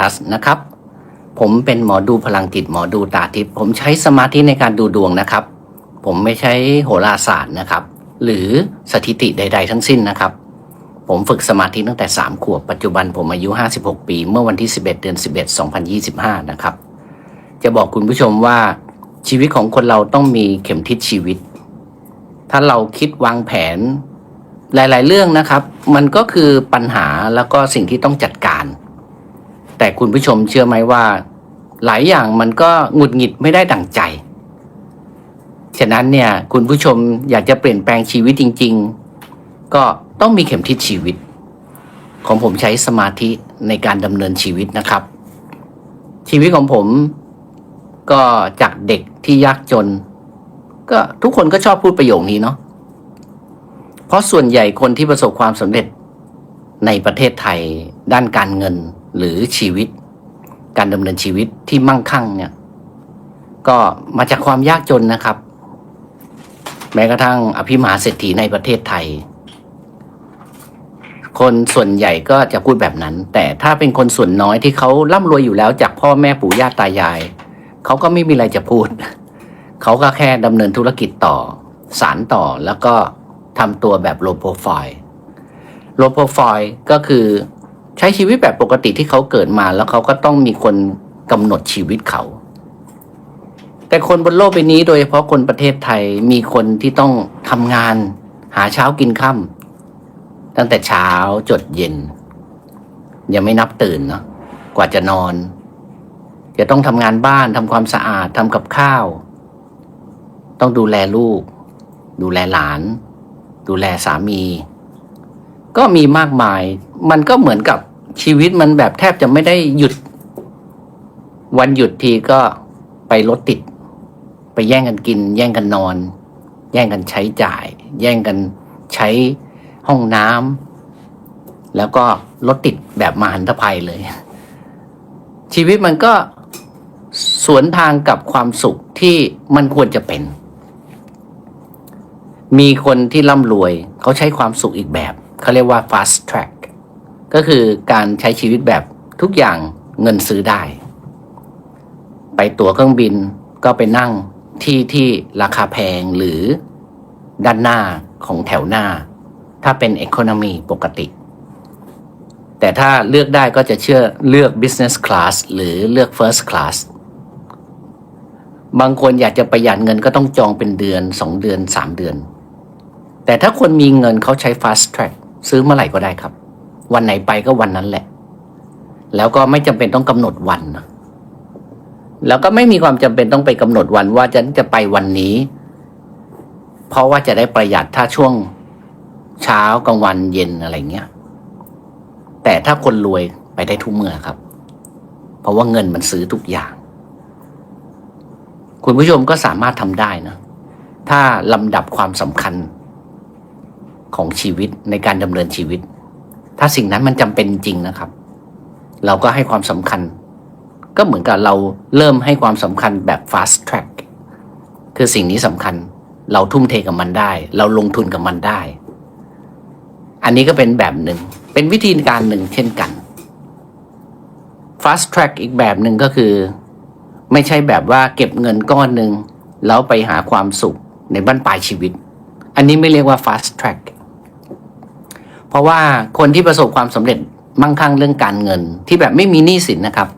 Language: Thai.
ทัสนะครับ ผมเป็นหมอดูพลังจิตหมอดูตาทิพย์ผมใช้สมาธิในการดูดวงนะครับ ผมไม่ใช้โหราศาสตร์นะครับ หรือสถิติใด ๆ ทั้งสิ้นนะครับ ผมฝึกสมาธิตั้งแต่ 3 ขวบปัจจุบันผมอายุ 56 ปี เมื่อวันที่ 11 เดือน 11 2025 นะครับ จะบอกคุณผู้ชมว่าชีวิตของคนเราต้องมีเข็มทิศชีวิต ถ้าเราคิดวางแผนหลาย ๆ เรื่องนะครับ มันก็คือปัญหาแล้วก็สิ่งที่ต้องจัดการ แต่คุณผู้ชมเชื่อไหมว่า หลายอย่างมันก็หงุดหงิดไม่ได้ดั่งใจ ฉะนั้นเนี่ยคุณผู้ชมอยากจะเปลี่ยนแปลงชีวิตจริง ๆ ก็ต้องมีเข็มทิศชีวิต ของผมใช้สมาธิในการดำเนินชีวิตนะครับ ชีวิตของผมก็จากเด็กที่ยากจน ก็ทุกคนก็ชอบพูดประโยคนี้เนาะเพราะส่วนใหญ่คนที่ประสบความสำเร็จในประเทศไทยด้านการเงิน หรือชีวิต การดำเนินชีวิตที่มั่งคั่งเนี่ย ก็มาจากความยากจนนะครับ แม้กระทั่งอภิมหาเศรษฐีในประเทศไทย คนส่วนใหญ่ก็จะพูดแบบนั้น แต่ถ้าเป็นคนส่วนน้อยที่เขาร่ำรวยอยู่แล้วจากพ่อแม่ปู่ย่าตายายเขาก็ไม่มีอะไรจะพูดเขาก็แค่ดำเนินธุรกิจต่อ สารต่อแล้วก็ทำตัวแบบโลโปรไฟล์โลโปรไฟล์ก็คือ ใช้ชีวิตแบบปกติที่เขาเกิดมาแล้วเขาก็ต้องมีคนกำหนดชีวิตเขา แต่คนบนโลกใบนี้โดยเฉพาะคนประเทศไทยมีคนที่ต้องทำงาน หาเช้ากินค่ำตั้งแต่เช้าจดเย็น ยังไม่นับตื่นเนาะกว่าจะนอน จะต้องทำงานบ้านทำความสะอาดทำกับข้าว ต้องดูแลลูก ดูแลหลาน ดูแลสามี ก็มีมากมาย มันก็เหมือนกับชีวิตมันแบบแทบจะไม่ได้หยุด วันหยุดทีก็ไปรถติด ไปแย่งกันกิน แย่งกันนอน แย่งกันใช้จ่าย แย่งกันใช้ห้องน้ำแล้วก็รถติดแบบมหันตภัยเลย ชีวิตมันก็สวนทางกับความสุขที่มันควรจะเป็น มีคนที่ร่ำรวย เขาใช้ความสุขอีกแบบ เขาเรียกว่า fast track ก็คือการใช้ชีวิตแบบทุกอย่างเงินซื้อได้ ไปตั๋วเครื่องบินก็ไปนั่งที่ที่ราคาแพงหรือด้านหน้าของแถวหน้า ถ้าเป็น economy ปกติ แต่ถ้าเลือกได้ก็จะเชื่อเลือก business class หรือเลือก first class บางคนอยากจะประหยัดเงินก็ต้องจองเป็นเดือนสองเดือนสามเดือน แต่ถ้าคนมีเงินเขาใช้ fast track ซื้อเมื่อไหร่ก็ได้ครับ วันไหนไปก็วันนั้นแหละ แล้วก็ไม่จำเป็นต้องกำหนดวันนะแล้วก็ไม่มีความจำเป็นต้องไปกำหนดวันว่าจะจะไปวันนี้ เพราะว่าจะได้ประหยัดถ้าช่วงเช้ากลางวันเย็นอะไรเงี้ย แต่ถ้าคนรวยไปได้ทุกเมื่อครับ เพราะว่าเงินมันซื้อทุกอย่าง คุณผู้ชมก็สามารถทำได้นะ ถ้าลำดับความสำคัญ ของชีวิตในการดำเนินชีวิต ถ้าสิ่งนั้นมันจำเป็นจริงนะครับ เราก็ให้ความสำคัญ ก็เหมือนกับเราเริ่มให้ความสำคัญแบบ fast track คือสิ่งนี้สำคัญเราทุ่มเทกับมันได้ เราลงทุนกับมันได้ อันนี้ก็เป็นแบบหนึ่ง เป็นวิธีการหนึ่งเช่นกัน fast track อีกแบบหนึ่งก็คือ ไม่ใช่แบบว่าเก็บเงินก้อนหนึ่งแล้วไปหาความสุขในบ้านปลายชีวิต อันนี้ไม่เรียกว่า fast track เพราะว่าคนที่ประสบความสำเร็จมั่งคั่งเรื่องการเงิน ที่แบบไม่มีหนี้สินนะครับ